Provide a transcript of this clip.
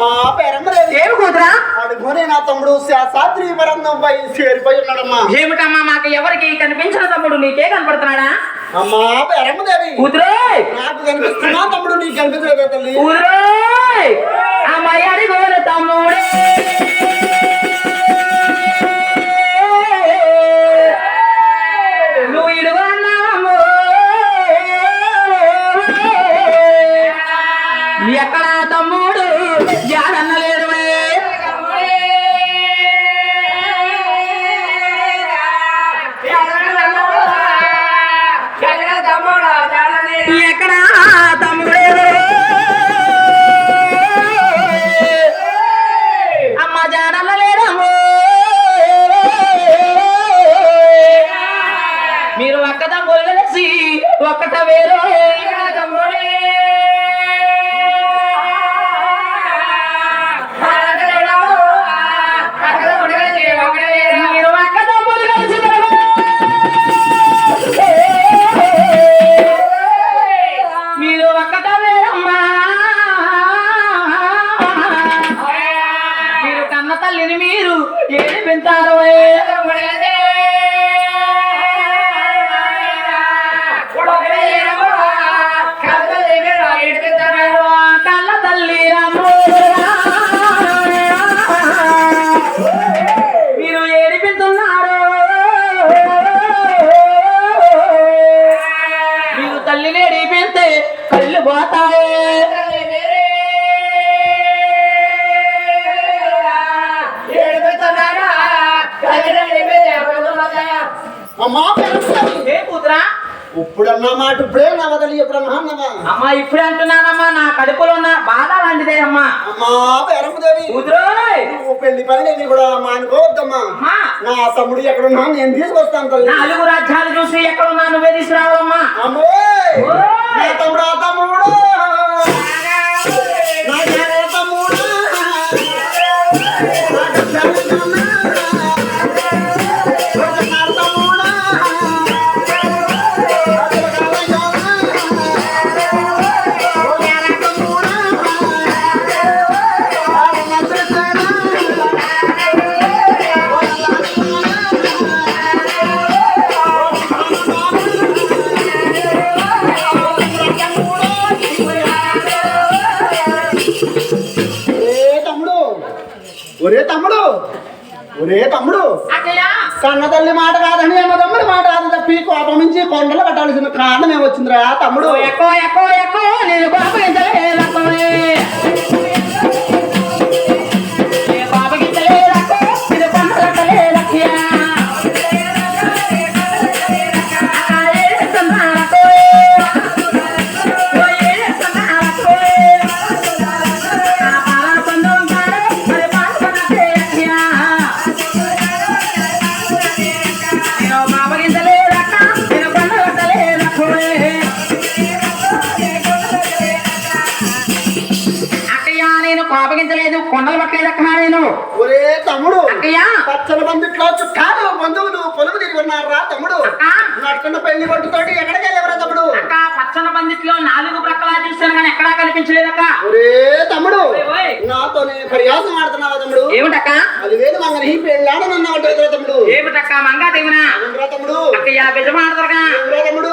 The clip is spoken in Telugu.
అమ్మా పెరమలేదు ఏమి కూతురా? అడుగునే నా తమ్ముడు శాస్త్రి పరంగం పై చేరిపోయి ఉన్నాడమ్మా. ఏమిటమ్మా మాకు ఎవరికి కనిపించిన తమ్ముడు నీకే కనపడుతున్నాడా? అమ్మా పెరమదేవి కూతురే! నాకు కనిపిస్తున్నా తమ్ముడు నీకు కనిపించలేదా తల్లి? కూతురే! అమ్మాయి అడిగోలు తమ్ముడే! ఎక్కడ తమ్ముడు జాడన్నలేడు ఎక్కడ తమ్ముడే? అమ్మ జాడన్నలేడము. మీరు ఒక్క తమ్ముడు ఒక్కట వేరు ಎಂತಾದವೇ అమ్మా ఏ కూతురా? ఇప్పుడన్నా మాట ఇప్పుడే నవదలి ఎప్పుడన్నా అన్నమా అమ్మా ఇప్పుడే అంటున్నానమ్మా నా కడుపులో ఉన్న బాధ లాంటిదే అమ్మా అమ్మా పెరమదేవి కూతురోయ్! నువ్వు పెళ్ళి పని నేను కూడా అమ్మా నా తమ్ముడు ఎక్కడున్నా నేను తీసుకొస్తాను తల్లి. నాలుగు రాజ్యాలు చూసి ఎక్కడ ఉన్నా నువ్వే తీసుకురావాలమ్మా. అమ్మో నా తమ్ముడు ఒరే తమ్ముడు ఒరే తమ్ముడు. అక్కయ్య. కన్న తల్లి మాట కాదని ఏమో తమ్ముడి మాట కాదు తప్పి. కోపం నుంచి కొండలు కట్టాల్సిన కారణం ఏమొచ్చిందిరా తమ్ముడు? ఎక్కువ ఎక్కువ ఎక్కువ నేను బాపగించలేదక్కడే కోపగించలేదు కొండలు పట్టలేదక్క నేను. ఒరే తమ్ముడు అక్కయ్య. పచ్చని బందిట్లో చుట్టాలు బంధువులు పొలుగు తిరిగి ఉన్నారా తమ్ముడు. నట్టున్న పెళ్ళి కొట్టుతోటి ఎక్కడికి వెళ్ళేవరా తమ్ముడు? అక్క పచ్చని పందిట్లో నాలుగు ప్రక్కలా చూశాను కానీ ఎక్కడా కనిపించలేదక్క. ఒరే తమ్ముడు ఓయ్ ఓయ్. నాతో పరిహాసం ఆడుతున్నావా తమ్ముడు? ఏమిటక్క? అది వేలు మంగని పెళ్ళాడనన్నావు తమ్ముడు. ఏమిటక్క మంగా అవునురా తమ్ముడు. అక్కయ్య బిజమాడదరగా. ఏమిరా తమ్ముడు?